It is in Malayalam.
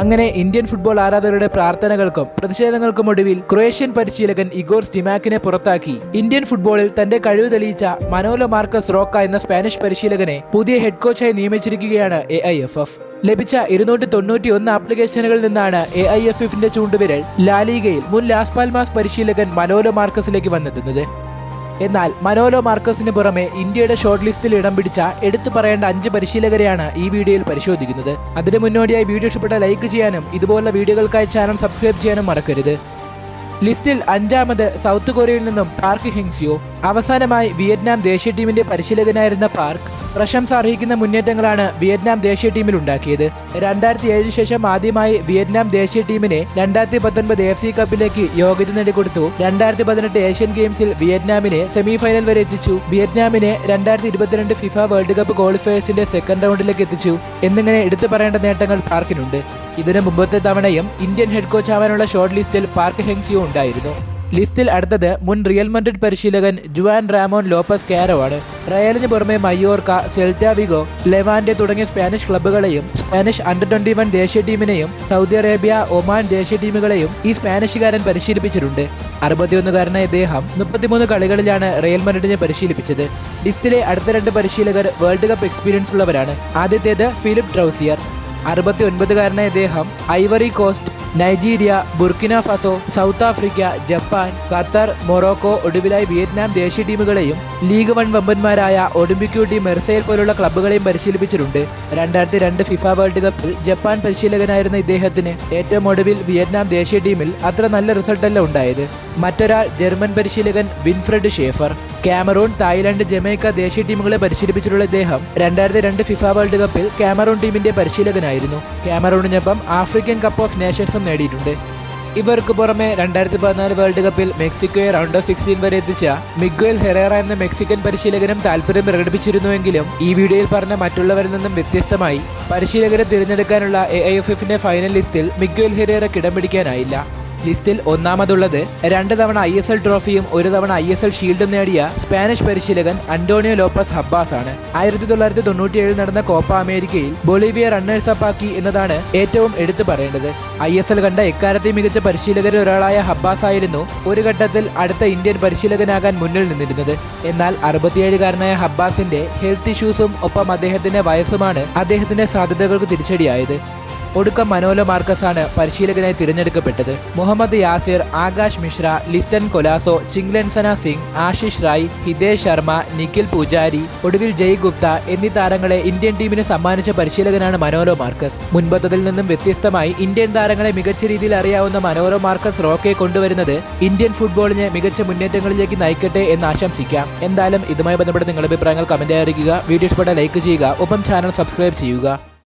അങ്ങനെ ഇന്ത്യൻ ഫുട്ബോൾ ആരാധകരുടെ പ്രാർത്ഥനകൾക്കും പ്രതിഷേധങ്ങൾക്കും ഒടുവിൽ ക്രൊയേഷ്യൻ പരിശീലകൻ ഇഗോർ സ്റ്റിമാക്കിനെ പുറത്താക്കി. ഇന്ത്യൻ ഫുട്ബോളിൽ തന്റെ കഴിവ് തെളിയിച്ച മനോലോ മാർക്കസ് റോക്ക എന്ന സ്പാനിഷ് പരിശീലകനെ പുതിയ ഹെഡ് കോച്ചായി നിയമിച്ചിരിക്കുകയാണ് എ ഐ എഫ് എഫ് ലഭിച്ച ഇരുന്നൂറ്റി തൊണ്ണൂറ്റി ഒന്ന് ആപ്ലിക്കേഷനുകളിൽ നിന്നാണ് എ ഐ എഫ് എഫിന്റെ ചൂണ്ടുവിരൽ ലാലിഗയിൽ മുൻ ലാസ് പാൽമാസ് പരിശീലകൻ മനോലോ മാർക്കസിലേക്ക് വന്നെത്തുന്നത്. എന്നാൽ മനോലോ മാർക്കസിന് പുറമെ ഇന്ത്യയുടെ ഷോർട്ട് ലിസ്റ്റിൽ ഇടം പിടിച്ച എടുത്തു പറയേണ്ട അഞ്ച് പരിശീലകരെയാണ് ഈ വീഡിയോയിൽ പരിശോധിക്കുന്നത്. അതിന് മുന്നോടിയായി വീഡിയോ ഇഷ്ടപ്പെട്ട ലൈക്ക് ചെയ്യാനും ഇതുപോലുള്ള വീഡിയോകൾക്കായി ചാനൽ സബ്സ്ക്രൈബ് ചെയ്യാനും മറക്കരുത്. ലിസ്റ്റിൽ അഞ്ചാമത് സൗത്ത് കൊറിയയിൽ നിന്നും പാർക്ക് ഹിങ്സിയോ അവസാനമായി വിയറ്റ്നാം ദേശീയ ടീമിന്റെ പരിശീലകനായിരുന്ന പാർക്ക് പ്രശംസ അർഹിക്കുന്ന മുന്നേറ്റങ്ങളാണ് വിയറ്റ്നാം ദേശീയ ടീമിൽ ഉണ്ടാക്കിയത്. രണ്ടായിരത്തി ഏഴിന് ശേഷം ആദ്യമായി വിയറ്റ്നാം ദേശീയ ടീമിനെ രണ്ടായിരത്തി പത്തൊൻപത് എഫ് സി കപ്പിലേക്ക് യോഗ്യത നേടിക്കൊടുത്തു. രണ്ടായിരത്തി പതിനെട്ട് ഏഷ്യൻ ഗെയിംസിൽ വിയറ്റ്നാമിനെ സെമിഫൈനൽ വരെ എത്തിച്ചു. വിയറ്റ്നാമിനെ രണ്ടായിരത്തി ഇരുപത്തിരണ്ട് ഫിഫ വേൾഡ് കപ്പ് ക്വാളിഫയേഴ്സിന്റെ സെക്കൻഡ് റൗണ്ടിലേക്ക് എത്തിച്ചു. എന്നിങ്ങനെ എടുത്തു പറയേണ്ട നേട്ടങ്ങൾ പാർക്കിനുണ്ട്. ഇതിനു മുമ്പത്തെ തവണയും ഇന്ത്യൻ ഹെഡ് കോച്ച് ആവാനുള്ള ഷോർട്ട് ലിസ്റ്റിൽ പാർക്ക് ഹെങ്സിയോ ഉണ്ടായിരുന്നു. ലിസ്റ്റിൽ അടുത്തത് മുൻ റിയൽ മഡ്രിഡ് പരിശീലകൻ ജുവാൻ റാമോൻ ലോപ്പസ് കാരോ ആണ് റയലിന് പുറമെ മയോർക്ക സെൽറ്റാവിഗോ ലെവാൻഡെ തുടങ്ങിയ സ്പാനിഷ് ക്ലബ്ബുകളെയും സ്പാനിഷ് അണ്ടർ ട്വന്റി വൺ ദേശീയ ടീമിനെയും സൗദി അറേബ്യ ഒമാൻ ദേശീയ ടീമുകളെയും ഈ സ്പാനിഷുകാരൻ പരിശീലിപ്പിച്ചിട്ടുണ്ട്. അറുപത്തിയൊന്നുകാരനായ ഇദ്ദേഹം മുപ്പത്തിമൂന്ന് കളികളിലാണ് റയൽ മഡ്രിഡിനെ പരിശീലിപ്പിച്ചത്. ലിസ്റ്റിലെ അടുത്ത രണ്ട് പരിശീലകർ വേൾഡ് കപ്പ് എക്സ്പീരിയൻസ് ഉള്ളവരാണ് ആദ്യത്തേത് ഫിലിപ്പ് ട്രൗസിയർ. അറുപത്തി ഒൻപതുകാരനായ ഇദ്ദേഹം Ivory Coast Nigeria Burkina Faso South Africa Japan Qatar Morocco ഒടുവിലായി വിയറ്റ്നാം ദേശീയ ടീമുകളെയും ലീഗ് വൺ വമ്പന്മാരായ ഒളിമ്പിക്യൂ ടീം മെർസയിൽ പോലുള്ള ക്ലബ്ബുകളെയും പരിശീലിപ്പിച്ചിട്ടുണ്ട്. രണ്ടായിരത്തി രണ്ട് ഫിഫ വേൾഡ് കപ്പിൽ ജപ്പാൻ പരിശീലകനായിരുന്ന ഇദ്ദേഹത്തിന് ഏറ്റവും ഒടുവിൽ വിയറ്റ്നാം ദേശീയ ടീമിൽ അത്ര നല്ല റിസൾട്ടല്ല ഉണ്ടായത്. മറ്റൊരാൾ ജർമ്മൻ പരിശീലകൻ Winfried Schaefer. Cameroon Thailand Jamaica ദേശീയ ടീമുകളെ പരിശീലിപ്പിച്ചിട്ടുള്ള ഇദ്ദേഹം രണ്ടായിരത്തി രണ്ട് ഫിഫ വേൾഡ് കപ്പിൽ കാമറൂൺ ടീമിന്റെ പരിശീലകനായിരുന്നു. കാമറൂണിനൊപ്പം ആഫ്രിക്കൻ കപ്പ് ഓഫ് നേഷൻസും നേടിയിട്ടുണ്ട്. ഇവർക്ക് പുറമെ രണ്ടായിരത്തി പതിനാല് വേൾഡ് കപ്പിൽ മെക്സിക്കോയെ റൗണ്ട് ഓഫ് സിക്സ്റ്റീൻ വരെ എത്തിച്ച മിഗ്വൽ ഹെറേറ എന്ന മെക്സിക്കൻ പരിശീലകനും താല്പര്യം പ്രകടിപ്പിച്ചിരുന്നുവെങ്കിലും ഈ വീഡിയോയിൽ പറഞ്ഞ മറ്റുള്ളവരിൽ നിന്നും വ്യത്യസ്തമായി പരിശീലകരെ തിരഞ്ഞെടുക്കാനുള്ള എ ഐ എഫ് എഫിന്റെ ഫൈനൽ ലിസ്റ്റിൽ മിഗ്വൽ ഹെറേറ ഇടം പിടിക്കാനായില്ല. ലിസ്റ്റിൽ ഒന്നാമതുള്ളത് രണ്ട് തവണ ഐ എസ് എൽ ട്രോഫിയും ഒരു തവണ ഐ എസ് എൽ ഷീൽഡും നേടിയ സ്പാനിഷ് പരിശീലകൻ അന്റോണിയോ ലോപ്പസ് ഹബ്ബാസ് ആണ് ആയിരത്തി തൊള്ളായിരത്തി തൊണ്ണൂറ്റിയേഴിൽ നടന്ന കോപ്പ അമേരിക്കയിൽ ബൊളീവിയ റണ്ണേഴ്സ് അപ്പാക്കി എന്നതാണ് ഏറ്റവും എടുത്തു പറയേണ്ടത്. ഐ എസ് എൽ കണ്ട എക്കാലത്തെ മികച്ച പരിശീലകരിൽ ഒരാളായ ഹബ്ബാസ് ആയിരുന്നു ഒരു ഘട്ടത്തിൽ അടുത്ത ഇന്ത്യൻ പരിശീലകനാകാൻ മുന്നിൽ നിന്നിരുന്നത്. എന്നാൽ അറുപത്തിയേഴുകാരനായ ഹബ്ബാസിന്റെ ഹെൽത്ത് ഇഷ്യൂസും ഒപ്പം അദ്ദേഹത്തിന്റെ വയസ്സുമാണ് അദ്ദേഹത്തിന്റെ സാധ്യതകൾക്ക് തിരിച്ചടിയായത്. ഒടുക്കം മനോല മാർക്കസാണ് പരിശീലകനായി തിരഞ്ഞെടുക്കപ്പെട്ടത്. മുഹമ്മദ് യാസിർ ആകാശ് മിശ്ര ലിസ്റ്റൻ കൊലാസോ ചിങ്ലൻസന സിംഗ് ആശിഷ് റായ് ഹിതേഷ് ശർമ്മ നിഖിൽ പൂജാരി ഒടുവിൽ ജയ് ഗുപ്ത എന്നീ താരങ്ങളെ ഇന്ത്യൻ ടീമിന് സമ്മാനിച്ച പരിശീലകനാണ് മനോലോ മാർക്കസ്. മുൻപത്തതിൽ നിന്നും വ്യത്യസ്തമായി ഇന്ത്യൻ താരങ്ങളെ മികച്ച രീതിയിൽ അറിയാവുന്ന മനോരോ മാർക്കസ് റോക്കെ കൊണ്ടുവരുന്നത് ഇന്ത്യൻ ഫുട്ബോളിനെ മികച്ച മുന്നേറ്റങ്ങളിലേക്ക് നയിക്കട്ടെ എന്ന് ആശംസിക്കാം. എന്തായാലും ഇതുമായി ബന്ധപ്പെട്ട് നിങ്ങളുടെ അഭിപ്രായങ്ങൾ കമന്റ് അറിയിക്കുക. വീഡിയോ ഇഷ്ടപ്പെട്ട ലൈക്ക് ചെയ്യുക. ഒപ്പം ചാനൽ സബ്സ്ക്രൈബ് ചെയ്യുക.